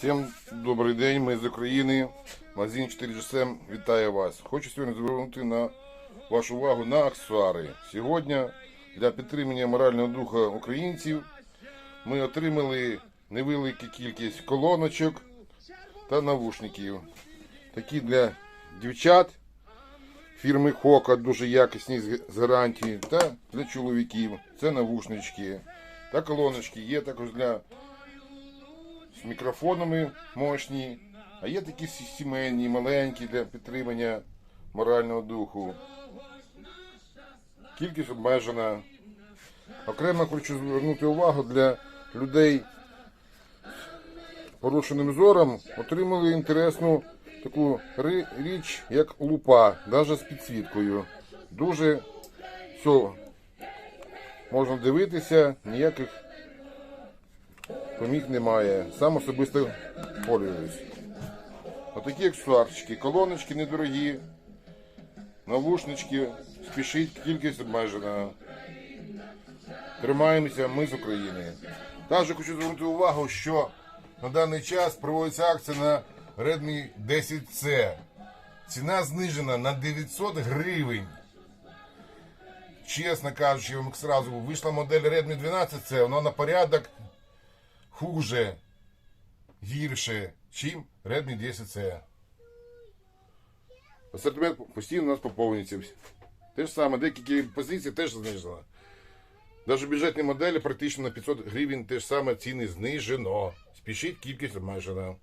Всім добрий день, ми з України. Магазин 4GSM вітає вас. Хочу сьогодні звернути на вашу увагу на аксесуари. Сьогодні для підтримання морального духа українців ми отримали невелику кількість колоночок та навушників. Такі для дівчат фірми Хока, дуже якісні з гарантії, та для чоловіків. Це навушнички та колоночки. Є також для з мікрофонами мощні, а є такі сімейні, маленькі для підтримання морального духу. Кількість обмежена. Окремо хочу звернути увагу для людей з порушеним зором отримали інтересну таку річ, як лупа, навіть з підсвіткою. Дуже все можна дивитися, ніяких поміг немає. Сам особисто пользуюсь. Отакі аксесуарчики, колоночки недорогі, навушнички, спішіть, кількість обмежена. Тримаємося, ми з України. Також хочу звернути увагу, що на даний час проводиться акція на Redmi 10C. Ціна знижена на 900 гривень. Чесно кажучи, вам сразу вийшла модель Redmi 12C, вона на порядок хуже, гірше, чим Redmi 10C. Асортимент постійно у нас поповнюється. Те ж саме, деякі позиції теж знижено. Навіть бюджетні моделі практично на 500 гривень те ж саме ціни знижено. Спішіть, кількість обмежена.